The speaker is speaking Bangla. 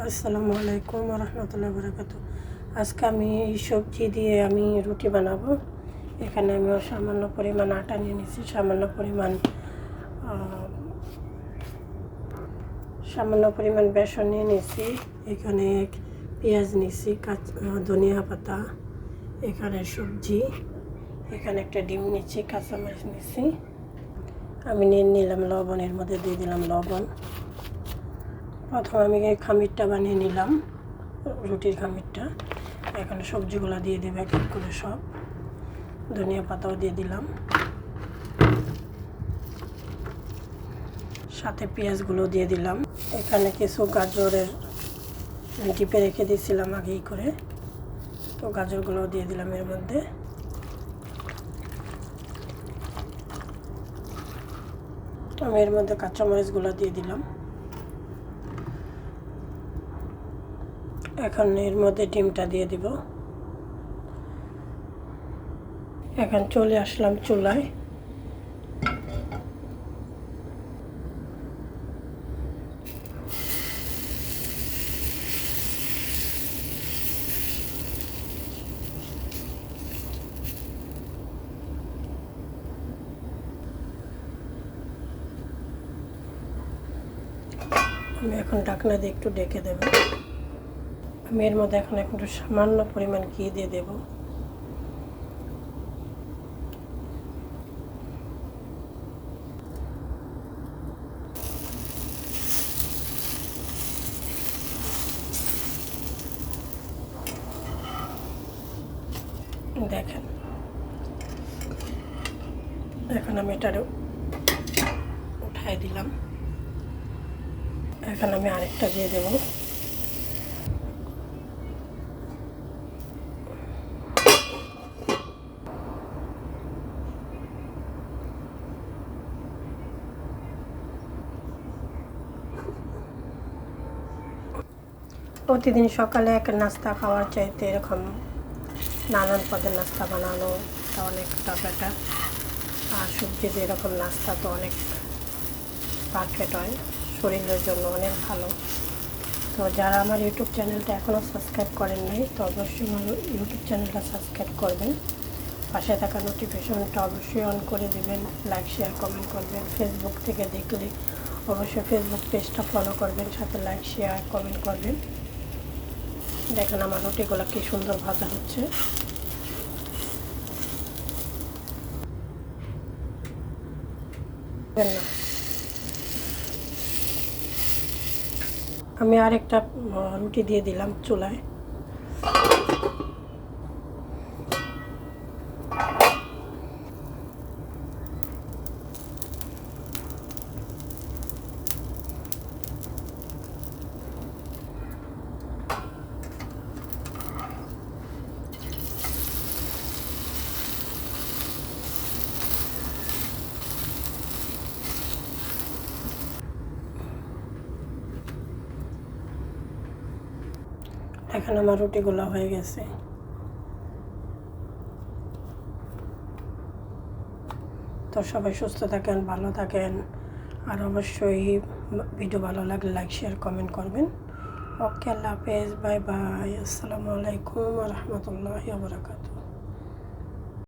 আসসালামু আলাইকুম রহমতুল্লাহ বরকাত আজকে আমি এই সবজি দিয়ে আমি রুটি বানাবো। এখানে আমি সামান্য পরিমাণ আটা নিয়ে নিয়েছি, সামান্য পরিমাণ সামান্য পরিমাণ বেসন নিয়ে নিয়েছি। এখানে পেঁয়াজ নিয়েছি, কাঁচ ধনিয়া পাতা, এখানে সবজি, এখানে একটা ডিম নিচ্ছি কাঁচামরিচ নিচ্ছি আমি নিয়ে নিলাম লবণের মধ্যে দিয়ে দিলাম লবণ। প্রথম আমি এই খামিরটা বানিয়ে নিলাম, রুটির খামিরটা। এখানে সবজিগুলো দিয়ে দেবে, এক এক করে সব। ধনিয়া পাতাও দিয়ে দিলাম। সাথে পেঁয়াজগুলো দিয়ে দিলাম। এখানে কিছু গাজরের টিপে রেখে দিয়েছিলাম আগেই করে। তো গাজরগুলোও দিয়ে দিলাম এর মধ্যে। আমি এর মধ্যে কাঁচামরিচগুলো দিয়ে দিলাম। এখন এর মধ্যে ডিমটা দিয়ে দিব। এখন চলে আসলাম চুলায়। আমি এখন ঢাকনা দিয়ে একটু ডেকে দেব। আমি এর মধ্যে এখন একটু সামান্য পরিমাণ ঘি দিয়ে দেব। দেখেন। এখন আমি এটার উঠাই দিলাম। এখন আমি আরেকটা দিয়ে দেব। প্রতিদিন সকালে এক নাস্তা খাওয়ার চাইতে এরকম নানান পদের নাস্তা বানানো অনেকটা বেটার আর সবজি এরকম নাস্তা তো অনেক পারফেক্ট হয়। শরীরের জন্য অনেক ভালো। তো যারা আমার ইউটিউব চ্যানেলটা এখনও সাবস্ক্রাইব করেন নাই, তো অবশ্যই আমার ইউটিউব চ্যানেলটা সাবস্ক্রাইব করবেন। পাশে থাকা নোটিফিকেশনটা অবশ্যই অন করে দেবেন লাইক শেয়ার কমেন্ট করবেন। ফেসবুক থেকে দেখলে অবশ্যই ফেসবুক পেজটা ফলো করবেন, সাথে লাইক শেয়ার কমেন্ট করবেন। দেখেন আমার রুটিগুলো কি সুন্দর ভাজা হচ্ছে। আমি আর একটা রুটি দিয়ে দিলাম চুলায়। এখন আমার রুটিগুলো হয়ে গেছে। তো সবাই সুস্থ থাকেন, ভালো থাকেন। আর অবশ্যই ভিডিও ভালো লাগলে লাইক শেয়ার কমেন্ট করবেন। ওকে, আল্লাহ হাফেজ, বাই বাই, আসসালামু আলাইকুম রহমতুল্লাহ বরাকাতু